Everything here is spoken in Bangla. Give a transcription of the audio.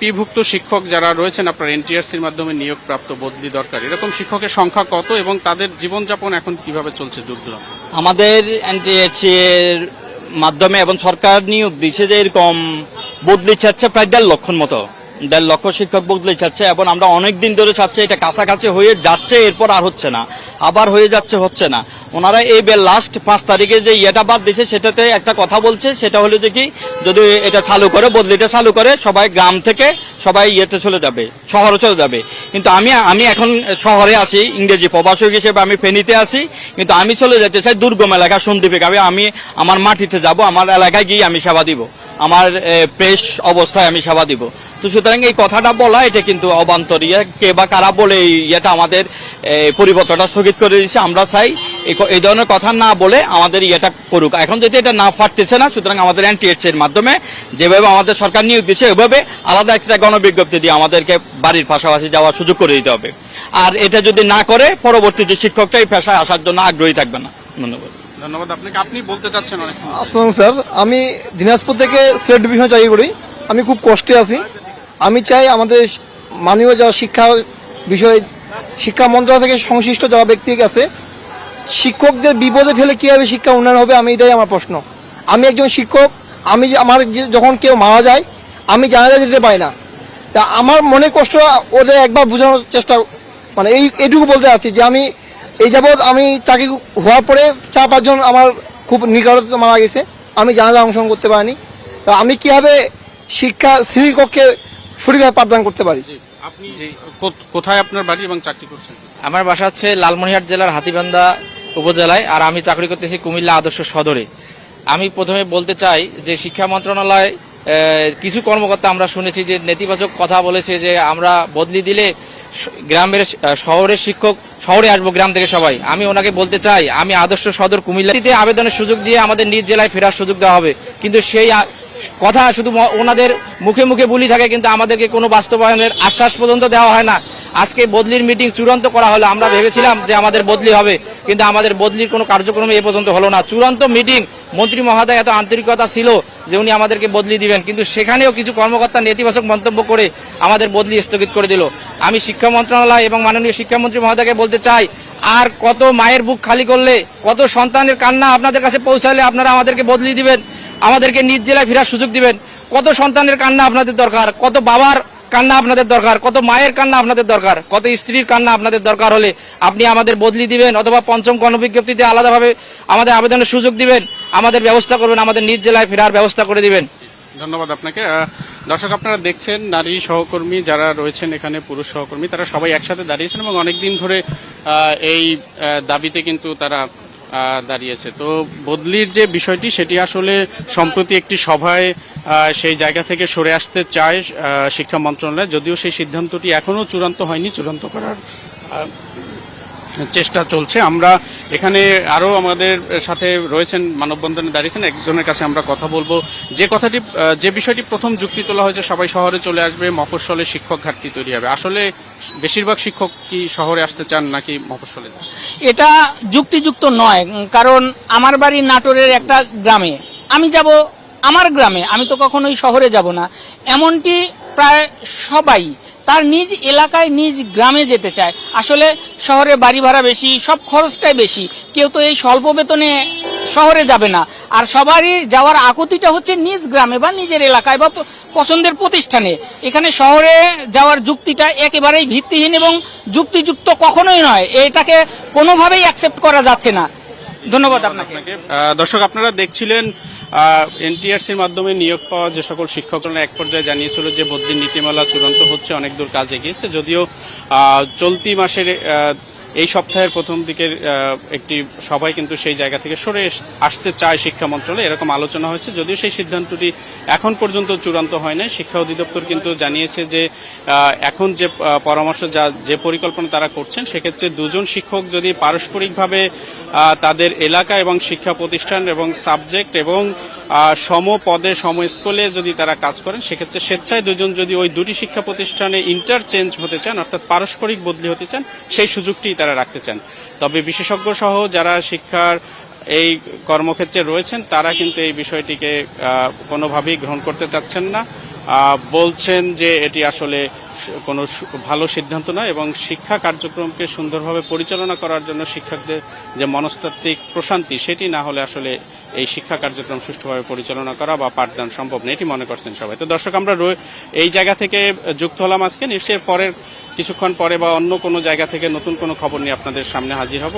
পিভুক্ত শিক্ষক যারা রয়েছেন, আপনার এনটিআরসির মাধ্যমে নিয়োগপ্রাপ্ত বদলি দরকার। এরকম শিক্ষকের সংখ্যা কত এবং তাদের জীবনযাপন এখন কীভাবে চলছে দূর আমাদের এনটিএসসি এর মাধ্যমে এবং সরকার নিয়োগ দিচ্ছে যে এরকম বদলি চাচ্ছে প্রায় দেড় লক্ষর মতো। দেড় লক্ষ শিক্ষক বদলি চাচ্ছে এবং আমরা অনেক দিন ধরে চাচ্ছি, এটা কাছাকাছি হয়ে যাচ্ছে, এরপর আর হচ্ছে না। আবার হয়ে যাচ্ছে, হচ্ছে না। ওনারা এই লাস্ট পাঁচ তারিখে যে ইয়েটা বাদ দিছে সেটাতে একটা কথা বলছে, সেটা হলো যে কি, যদি এটা চালু করে, বদলিটা চালু করে, সবাই গ্রাম থেকে সবাই ইয়েতে চলে যাবে, শহরে চলে যাবে। কিন্তু আমি আমি এখন শহরে আছি, ইংরেজি প্রভাষক হিসেবে আমি ফেনীতে আছি, কিন্তু আমি চলে যেতে চাই দুর্গম এলাকা সন্দীপে আমি আমি আমার মাটিতে যাব, আমার এলাকায় গিয়ে আমি সেবা দিব। আমার প্রেস অবস্থায় আমি সেবা দিব। তো সুতরাং এই কথাটা বলা, এটা কিন্তু অবান্তর ইয়ে কে বা কারা বলে ইয়েটা আমাদের পরিবর্তনটা স্থগিত করে দিয়েছে, আমরা চাই এই ধরনের কথা না বলে আমাদের ইয়েটা করুক। এখন যদি এটা না পারতেছে না, সুতরাং আমাদের এনটিএস এর মাধ্যমে যেভাবে আমাদের সরকার নিয়োগ দিচ্ছে ওইভাবে আলাদা একটা গণবিজ্ঞপ্তি দিয়ে আমাদেরকে বাড়ির পাশাপাশি যাওয়ার সুযোগ করে দিতে হবে। আর এটা যদি না করে, পরবর্তী যে শিক্ষকটা এই পেশায় আসার জন্য আগ্রহী থাকবে না। ধন্যবাদ। ধন্যবাদ স্যার। আমি দিনাজপুর থেকে সিলেট ডিভিশনে চাকরি করি। আমি খুব কষ্টে আছি। আমি চাই আমাদের মাননীয় যারা শিক্ষা বিষয়ে শিক্ষা মন্ত্রণালয় থেকে সংশ্লিষ্ট যারা ব্যক্তি আছে, শিক্ষকদের বিপদে ফেলে কীভাবে শিক্ষা উন্নয়ন হবে, আমি এটাই আমার প্রশ্ন। আমি একজন শিক্ষক, আমি আমার যখন কেউ মারা যায়, আমি জানাজা যেতে পারি না। তা আমার মনে কষ্ট ওদের একবার বোঝানোর চেষ্টা মানে এই এটুকু বলতে চাচ্ছি যে আমি এই যাবৎ আমি চাকরি হওয়ার পরে চার পাঁচজন আমার খুব নিকটতে মারা গেছে। আমি জানাজা অংশগ্রহণ করতে পারিনি। তা আমি কীভাবে শিক্ষা শ্রেণীকক্ষে সঠিকভাবে পাঠদান করতে পারি? আপনি কোথায় আপনার বাড়ি এবং চাকরি করছেন? আমার বাসা হচ্ছে লালমনিহাট জেলার হাতিবান্ধা উপজেলায় আর আমি চাকরি করতেছি কুমিল্লা আদর্শ সদরে। আমি প্রথমে বলতে চাই যে শিক্ষা মন্ত্রণালয় কিছু কর্মকর্তা আমরা শুনেছি যে নেতিবাচক কথা বলেছে যে আমরা বদলি দিলে গ্রামের শহরের শিক্ষক, শহরে আসব গ্রাম থেকে সবাই। আমি ওনাকে বলতে চাই, আমি আদর্শ সদর কুমিল্লাতে আবেদনের সুযোগ দিয়ে আমাদের নিজ জেলায় ফেরার সুযোগ দেওয়া হবে। কিন্তু সেই কথা শুধু ওনাদের মুখে মুখে বলি থাকে, কিন্তু আমাদেরকে কোনো বাস্তবায়নের আশ্বাস পর্যন্ত দেওয়া হয় না। আজকে বদলির মিটিং চূড়ান্ত করা হলো, আমরা ভেবেছিলাম যে আমাদের বদলি হবে, কিন্তু আমাদের বদলির কোনো কার্যক্রম এ পর্যন্ত হলো না। চূড়ান্ত মিটিং মন্ত্রী মহোদয়, এত আন্তরিকতা ছিল যে উনি আমাদেরকে বদলি দিবেন। কিন্তু সেখানেও কিছু কর্মকর্তা নেতিবাচক মন্তব্য করে আমাদের বদলি স্থগিত করে দিল। আমি শিক্ষা মন্ত্রণালয় এবং মাননীয় শিক্ষামন্ত্রী মহোদয়কে বলতে চাই, আর কত মায়ের বুক খালি করলে, কত সন্তানের কান্না আপনাদের কাছে পৌঁছালে আপনারা আমাদেরকে বদলি দিবেন, আমাদেরকে নিজ জেলায় ফেরার সুযোগ দিবেন, কত সন্তানের কান্না আপনাদের দরকার, কত বাবার কান্না আপনাদের দরকার, কত মায়ের কান্না আপনাদের দরকার, কত স্ত্রীর কান্না আপনাদের দরকার হলে আপনি আমাদের বদলি দিবেন, অথবা পঞ্চম গণবিজ্ঞপ্তিতে আলাদাভাবে আমাদের আবেদনের সুযোগ দিবেন, আমাদের ব্যবস্থা করবেন, আমাদের নিজ জেলায় ফেরার ব্যবস্থা করে দিবেন। ধন্যবাদ আপনাকে। দর্শক, আপনারা দেখছেন নারী সহকর্মী যারা রয়েছেন এখানে, পুরুষ সহকর্মী, তারা সবাই একসাথে দাঁড়িয়েছেন এবং অনেকদিন ধরে এই দাবিতে কিন্তু তারা দাঁড়িয়েছে। তো বদলির যে বিষয়টি, সেটি আসলে সম্প্রতি একটি সভায় সেই জায়গা থেকে সরে আসতে চায় শিক্ষা মন্ত্রণালয়। যদিও সেই সিদ্ধান্তটি এখনও চূড়ান্ত হয়নি। চূড়ান্ত করার চেষ্টা চলছে। আমরা এখানে আরও আমাদের সাথে রয়েছেন, মানববন্ধনে দাঁড়িয়েছেন। একজনের কাছে আমরা কথা বলব। যে কথাটি যে বিষয়টি প্রথম যুক্তি তোলা হয়েছে, সবাই শহরে চলে আসবে, মফস্বলে শিক্ষক ঘাটতি তৈরি হবে। আসলে বেশিরভাগ শিক্ষক কি শহরে আসতে চান নাকি মফস্বলে? এটা যুক্তিযুক্ত নয়, কারণ আমার বাড়ি নাটোরের একটা গ্রামে। আমি যাব আমার গ্রামে, আমি তো কখনোই শহরে যাব না। এমনটি প্রায় সবাই তার নিজ এলাকায়, নিজ গ্রামে যেতে চায়। আসলে শহরে বাড়ি ভাড়া বেশি, সব খরচটাই বেশি। কেউ তো এই স্বল্প বেতনে শহরে যাবে না। আর সবারই যাওয়ার আকুতিটা হচ্ছে নিজ গ্রামে বা নিজের এলাকায় বা পছন্দের প্রতিষ্ঠানে। এখানে শহরে যাওয়ার যুক্তিটা একেবারেই ভিত্তিহীন এবং যুক্তিযুক্ত কখনোই নয়। এটাকে কোনোভাবেই অ্যাকসেপ্ট করা যাচ্ছে না। ধন্যবাদ আপনাকে। দর্শক, আপনারা দেখছিলেন এনটিআরসির মাধ্যমে নিয়োগ পাওয়া যে সকল শিক্ষকরা এক পর্যায়ে জানিয়েছিল যে বদলির নীতিমালা চূড়ান্ত হচ্ছে, অনেক দূর কাজ এগিয়েছে যদিও চলতি মাসের এই সপ্তাহের প্রথম দিকের একটি সবাই কিন্তু সেই জায়গা থেকে সরে আসতে চায় শিক্ষা মন্ত্রণালয়। এরকম আলোচনা হয়েছে, যদিও সেই সিদ্ধান্তটি এখন পর্যন্ত চূড়ান্ত হয় নাই। শিক্ষা অধিদপ্তর কিন্তু জানিয়েছে যে এখন যে পরামর্শ যা, যে পরিকল্পনা তারা করছেন, সেক্ষেত্রে দুজন শিক্ষক যদি পারস্পরিকভাবে তাদের এলাকা এবং শিক্ষা প্রতিষ্ঠান এবং সাবজেক্ট এবং সম পদে, সম স্কুলে যদি তারা কাজ করেন, সেক্ষেত্রে স্বেচ্ছায় দুজন যদি ওই দুটি শিক্ষা প্রতিষ্ঠানে ইন্টারচেঞ্জ হতে চান, অর্থাৎ পারস্পরিক বদলি হতে চান, সেই সুযোগটি তারা রাখতে চান। তবে বিশেষজ্ঞ সহ যারা শিক্ষার এই কর্মক্ষেত্রে রয়েছেন, তারা কিন্তু এই বিষয়টিকে কোনোভাবেই গ্রহণ করতে চাচ্ছেন না। বলছেন যে এটি আসলে কোনো ভালো সিদ্ধান্ত নয় এবং শিক্ষা কার্যক্রমকে সুন্দরভাবে পরিচালনা করার জন্য শিক্ষকদের যে মনস্তাত্ত্বিক প্রশান্তি, সেটি না হলে আসলে এই শিক্ষা কার্যক্রম সুষ্ঠুভাবে পরিচালনা করা বা পাঠদান সম্ভব নেই এটি মনে করছেন সবাই। তো দর্শক, আমরা এই জায়গা থেকে যুক্ত হলাম আজকে। নিশ্চয়ই পরের কিছুক্ষণ পরে বা অন্য কোনো জায়গা থেকে নতুন কোনো খবর নিয়ে আপনাদের সামনে হাজির হব।